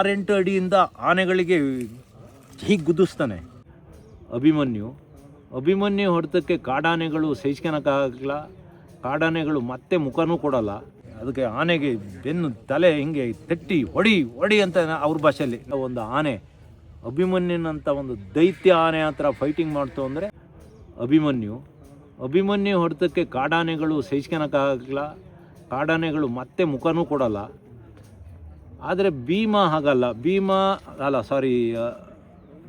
ಆರೆಂಟು ಅಡಿಯಿಂದ ಆನೆಗಳಿಗೆ ಹೀಗೆ ಗುದ್ದಿಸ್ತಾನೆ ಅಭಿಮನ್ಯು ಅಭಿಮನ್ಯು ಹೊಡೆತಕ್ಕೆ ಕಾಡಾನೆಗಳು ಸಹಿಸ್ಕೊಳಕ್ಕಾಗಲ್ಲ ಕಾಡಾನೆಗಳು ಮತ್ತೆ ಮುಖನೂ ಕೊಡಲ್ಲ. ಅದಕ್ಕೆ ಆನೆಗೆ ಬೆನ್ನು ತಲೆ ಹಿಂಗೆ ತಟ್ಟಿ ಹೊಡಿ ಹೊಡಿ ಅಂತ ಅವ್ರ ಭಾಷೆಯಲ್ಲಿ. ಒಂದು ಆನೆ ಅಭಿಮನ್ಯುನಂಥ ಒಂದು ದೈತ್ಯ ಆನೆ ಹತ್ರ ಫೈಟಿಂಗ್ ಮಾಡ್ತು ಅಂದರೆ ಅಭಿಮನ್ಯು ಅಭಿಮನ್ಯು ಹೊಡೆತಕ್ಕೆ ಕಾಡಾನೆಗಳು ಸಹಿಸ್ಕೊಳಕ್ಕಾಗಲ್ಲ ಕಾಡಾನೆಗಳು ಮತ್ತೆ ಮುಖನೂ ಕೊಡಲ್ಲ. ಆದರೆ ಭೀಮ ಹಾಗಲ್ಲ. ಭೀಮ, ಅಲ್ಲ ಸಾರಿ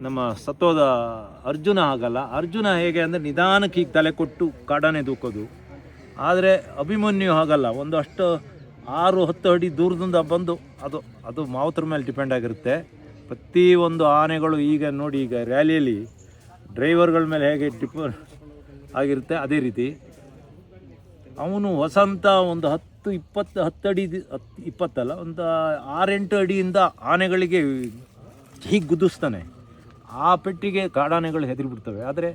ನಮ್ಮ ಸತ್ವದ ಅರ್ಜುನ ಹಾಗಲ್ಲ. ಅರ್ಜುನ ಹೇಗೆ ಅಂದರೆ ನಿಧಾನಕ್ಕೆ ಈಗ ತಲೆ ಕೊಟ್ಟು ಕಾಡಾನೆ ದೂಕೋದು. ಆದರೆ ಅಭಿಮನ್ಯು ಹಾಗಲ್ಲ. ಒಂದಷ್ಟು ಆರು, ಹತ್ತು ಅಡಿ ದೂರದಿಂದ ಬಂದು ಅದು ಅದು ಮಾವುತರ ಮೇಲೆ ಡಿಪೆಂಡ್ ಆಗಿರುತ್ತೆ. ಪ್ರತಿ ಒಂದು ಆನೆಗಳು ಈಗ ನೋಡಿ, ಈಗ ರ್ಯಾಲಿಯಲ್ಲಿ ಡ್ರೈವರ್ಗಳ ಮೇಲೆ ಹೇಗೆ ಡಿಪ ಆಗಿರುತ್ತೆ, ಅದೇ ರೀತಿ. ಅವನು ವಸಂತ ಒಂದು ಹತ್ತು ಇಪ್ಪತ್ತು, ಹತ್ತು ಅಡಿ ಹತ್ತು, ಇಪ್ಪತ್ತಲ್ಲ, ಒಂದು ಆರೆಂಟು ಅಡಿಯಿಂದ ಆನೆಗಳಿಗೆ ಹೀಗೆ ಗುದ್ದಿಸ್ತಾನೆ ಆ ಪೆಟ್ಟಿಗೆ ಕಾಡಾನೆಗಳು ಹೆದರಿಬಿಡ್ತವೆ. ಆದರೆ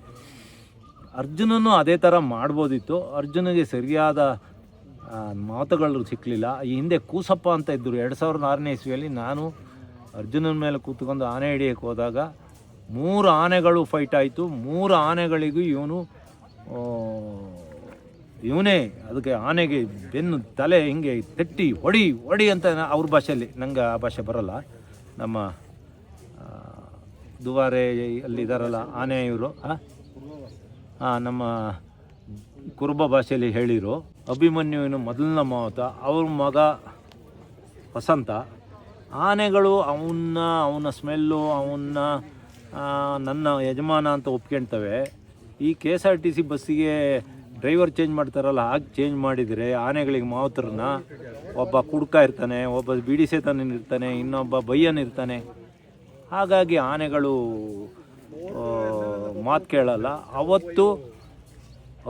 ಅರ್ಜುನನು ಅದೇ ಥರ ಮಾಡ್ಬೋದಿತ್ತು. ಅರ್ಜುನಿಗೆ ಸರಿಯಾದ ಮಾತುಗಳು ಸಿಕ್ಕಲಿಲ್ಲ ಈ ಹಿಂದೆ ಕೂಸಪ್ಪ ಅಂತ ಇದ್ದರು. ಎರಡು ಸಾವಿರದ ಆರನೇ ಇಸ್ವಿಯಲ್ಲಿ ನಾನು ಅರ್ಜುನನ ಮೇಲೆ ಕೂತ್ಕೊಂಡು ಆನೆ ಹಿಡಿಯಕ್ಕೆ ಹೋದಾಗ ಮೂರು ಆನೆಗಳು ಫೈಟ್ ಆಯಿತು. ಮೂರು ಆನೆಗಳಿಗೂ ಇವನು ಇವನೇ ಅದಕ್ಕೆ ಆನೆಗೆ ಬೆನ್ನು ತಲೆ ಹಿಂಗೆ ತಟ್ಟಿ ಹೊಡಿ ಹೊಡಿ ಅಂತ ಅವ್ರ ಭಾಷೆಯಲ್ಲಿ. ನಂಗೆ ಆ ಭಾಷೆ ಬರೋಲ್ಲ. ನಮ್ಮ ದುವಾರೆ ಅಲ್ಲಿ ಇದಾರಲ್ಲ, ಆನೆ ಇವರು. ಹಾಂ ನಮ್ಮ ಕುರುಬ ಭಾಷೆಯಲ್ಲಿ ಹೇಳಿರು. ಅಭಿಮನ್ಯುವಿನ ಮೊದಲನ ಮಾವತ, ಅವ್ರ ಮಗ ವಸಂತ. ಆನೆಗಳು ಅವನ್ನ, ಅವನ ಸ್ಮೆಲ್ಲು, ಅವನ್ನ ನನ್ನ ಯಜಮಾನ ಅಂತ ಒಪ್ಕೊಳ್ತವೆ ಈ K S R T C ಬಸ್ಸಿಗೆ ಡ್ರೈವರ್ ಚೇಂಜ್ ಮಾಡ್ತಾರಲ್ಲ, ಹಾಗೆ ಚೇಂಜ್ ಮಾಡಿದರೆ ಆನೆಗಳಿಗೆ ಮಾವುತರನ್ನ ಒಬ್ಬ ಕುಡ್ಕ ಇರ್ತಾನೆ, ಒಬ್ಬ ಬಿಡಿ ಇರ್ತಾನೆ, ಇನ್ನೊಬ್ಬ ಬಯ್ಯನ್ ಇರ್ತಾನೆ. ಹಾಗಾಗಿ ಆನೆಗಳು ಮಾತು ಕೇಳಲ್ಲ. ಅವತ್ತು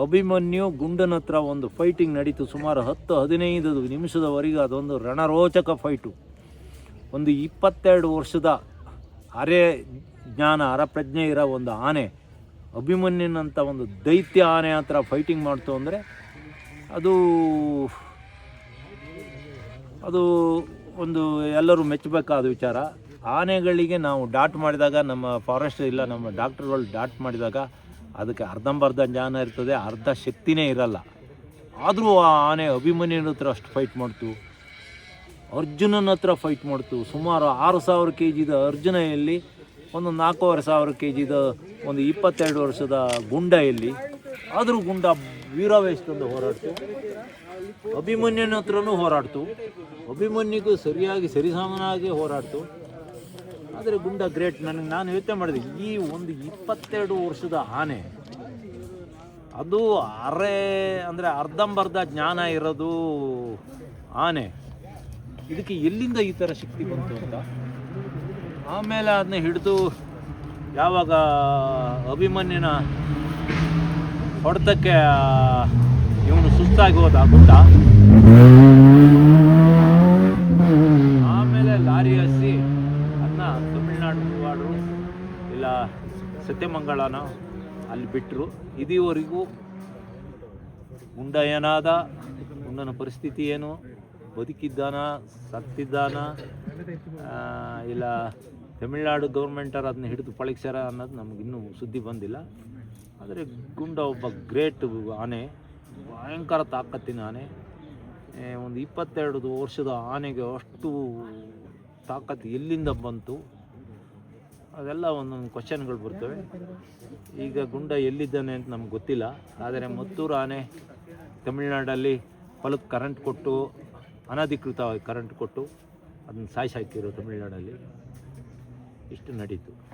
ಅಭಿಮನ್ಯು ಗುಂಡನ ಹತ್ರ ಒಂದು ಫೈಟಿಂಗ್ ನಡೀತು. ಸುಮಾರು ಹತ್ತು, ಹದಿನೈದು ನಿಮಿಷದವರೆಗೆ ಅದೊಂದು ರಣರೋಚಕ ಫೈಟು ಒಂದು ಇಪ್ಪತ್ತೆರಡು ವರ್ಷದ ಅರೆ ಜ್ಞಾನ ಅರಪ್ರಜ್ಞೆ ಇರೋ ಒಂದು ಆನೆ. ಅಭಿಮನ್ಯುನಂಥ ಒಂದು ದೈತ್ಯ ಆನೆ ಹತ್ರ ಫೈಟಿಂಗ್ ಮಾಡ್ತು ಅಂದರೆ ಅದು ಅದು ಒಂದು ಎಲ್ಲರೂ ಮೆಚ್ಚಬೇಕಾದ ವಿಚಾರ. ಆನೆಗಳಿಗೆ ನಾವು ಡಾಟ್ ಮಾಡಿದಾಗ, ನಮ್ಮ ಫಾರೆಸ್ಟ್ ಇಲ್ಲ, ನಮ್ಮ ಡಾಕ್ಟ್ರುಗಳು ಡಾಟ್ ಮಾಡಿದಾಗ ಅದಕ್ಕೆ ಅರ್ಧಂಬರ್ಧ ಜ್ಞಾನ ಇರ್ತದೆ, ಅರ್ಧ ಶಕ್ತಿನೇ ಇರಲ್ಲ. ಆದರೂ ಆ ಆನೆ ಅಭಿಮನ್ಯನ ಹತ್ರ ಅಷ್ಟು ಫೈಟ್ ಮಾಡ್ತು. ಅರ್ಜುನನ ಹತ್ರ ಫೈಟ್ ಮಾಡ್ತು. ಸುಮಾರು ಆರು ಸಾವಿರ ಕೆ ಜಿದ ಅರ್ಜುನ ಎಲ್ಲಿ ಒಂದು ನಾಲ್ಕೂವರೆ ಸಾವಿರ ಕೆ ಜಿದ ಒಂದು ಇಪ್ಪತ್ತೆರಡು ವರ್ಷದ ಗುಂಡ ಇಲ್ಲಿ. ಆದರೂ ಗುಂಡ ವೀರಾವೇಶದಿಂದ ಹೋರಾಡ್ತು. ಅಭಿಮನ್ಯನ ಹತ್ರನೂ ಹೋರಾಡ್ತು. ಅಭಿಮನ್ಯುಗೂ ಸರಿಯಾಗಿ ಸರಿಸಮನಾಗಿ ಹೋರಾಡ್ತು. ಆದರೆ ಗುಂಡ ಗ್ರೇಟ್. ನನಗೆ ನಾನು ಯೋಚನೆ ಮಾಡಿದೆ, ಈ ಒಂದು ಇಪ್ಪತ್ತೆರಡು ವರ್ಷದ ಆನೆ, ಅದು ಅರೆ ಅಂದರೆ ಅರ್ಧಂಬರ್ಧ ಜ್ಞಾನ ಇರೋದು ಆನೆ. ಇದಕ್ಕೆ ಎಲ್ಲಿಂದ ಈ ಥರ ಶಕ್ತಿ ಬಂತು ಅಂತ? ಆಮೇಲೆ ಅದನ್ನ ಹಿಡಿದು ಯಾವಾಗ ಅಭಿಮನ್ಯನ ಹೊಡೆತಕ್ಕೆ ಇವನು ಸುಸ್ತಾಗಿ ಹೋದ ಗುಡ್ಡ ಆಮೇಲೆ ಲಾರಿ ಹಸಿ ಅದನ್ನ ತಮಿಳ್ನಾಡು ಇಲ್ಲ, ಸತ್ಯಮಂಗಳನ ಅಲ್ಲಿ ಬಿಟ್ಟರು ಇದೀವರೆಗೂ ಗುಂಡ ಏನಾದ, ಗುಂಡನ ಪರಿಸ್ಥಿತಿ ಏನು? ಬದುಕಿದ್ದಾನ, ಸತ್ತಿದ್ದಾನ? ಇಲ್ಲ ತಮಿಳ್ನಾಡು ಗೌರ್ಮೆಂಟರ್ ಅದನ್ನ ಹಿಡಿದು ಪಳಗಿಸ್ಯಾರ ಅನ್ನೋದು ನಮಗಿನ್ನೂ ಸುದ್ದಿ ಬಂದಿಲ್ಲ. ಆದರೆ ಗುಂಡ ಒಬ್ಬ ಗ್ರೇಟ್ ಆನೆ, ಭಯಂಕರ ತಾಕತ್ತಿನ ಆನೆ. ಒಂದು ಇಪ್ಪತ್ತೆರಡು ವರ್ಷದ ಆನೆಗೆ ಅಷ್ಟು ತಾಕತ್ತು ಎಲ್ಲಿಂದ ಬಂತು? ಅದೆಲ್ಲ ಒಂದೊಂದು ಕ್ವಶನ್ಗಳು ಬರ್ತವೆ. ಈಗ ಗುಂಡ ಎಲ್ಲಿದ್ದಾನೆ ಅಂತ ನಮ್ಗೆ ಗೊತ್ತಿಲ್ಲ. ಆದರೆ ಮತ್ತೂರು ಆನೆ ತಮಿಳ್ನಾಡಲ್ಲಿ ಹೊಲಕ್ಕೆ ಕರೆಂಟ್ ಕೊಟ್ಟು, ಅನಧಿಕೃತವಾಗಿ ಕರೆಂಟ್ ಕೊಟ್ಟು, ಅದನ್ನು ಸಾಯಿಸಿ ಹಾಕಿರೋ ತಮಿಳ್ನಾಡಲ್ಲಿ. ಇಷ್ಟು ನಡೀತು.